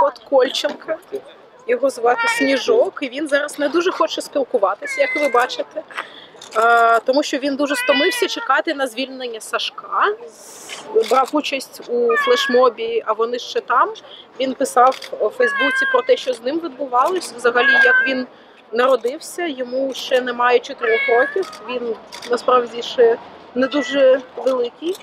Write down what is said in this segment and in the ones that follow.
кот Кольченка. Його звати Сніжок, і він зараз не дуже хоче спілкуватися, як ви бачите. Тому що він дуже стомився чекати на звільнення Сашка. Брав участь у флешмобі, а вони ще там. Він писав у Фейсбуці про те, що з ним відбувалось. Взагалі, як він народився, йому ще немає 4 років. Він насправді ще не дуже великий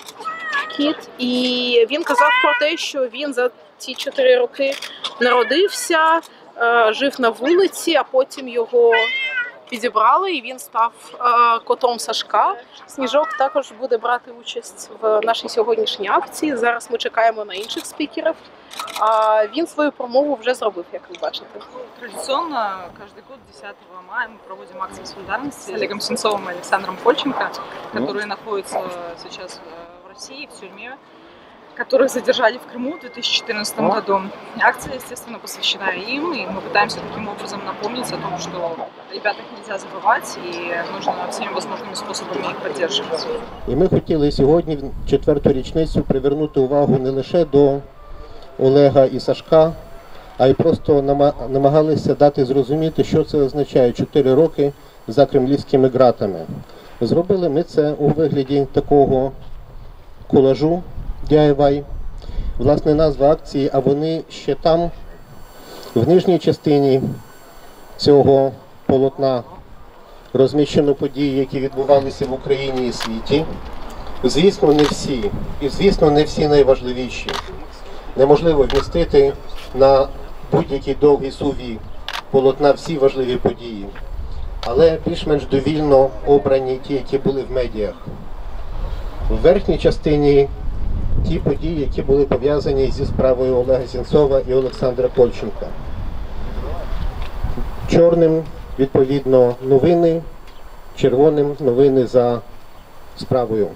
кіт. І він казав про те, що він за ці 4 роки народився, е, жив на вулиці, а потім його підібрали, і він став е, котом Сашка. Сніжок також буде брати участь в нашій сьогоднішній акції. Зараз ми чекаємо на інших спікерів. А він свою промову вже зробив, як ви бачите. Традиционно каждый год 10 мая мы проводим акцию солидарности с Олегом Сенцовым и Александром Польченко, которые находятся сейчас э, в России, в тюрьме, которых задержали в Крыму в 2014 году. Акция, естественно, посвящена им, и мы пытаемся таким образом напомнить о том, что ребят их нельзя забывать, и нужно всеми возможными способами их поддерживать. І ми хотіли сьогодні, в четверту річницю, привернути увагу не лише до Олега і Сашка, а й просто нама- намагалися дати зрозуміти, що це означає 4 роки за кремлівськими ґратами. Зробили ми це у вигляді такого колажу DIY. Власне, назва акції, а вони ще там, в нижній частині цього полотна розміщено події, які відбувалися в Україні і світі. Звісно, не всі, і звісно, не всі найважливіші. Неможливо вмістити на будь-який довгий суві полотна всі важливі події, але більш-менш довільно обрані ті, які були в медіях. В верхній частині ті події, які були пов'язані зі справою Олега Сінцова і Олександра Кольченка. Чорним, відповідно, новини, червоним новини за справою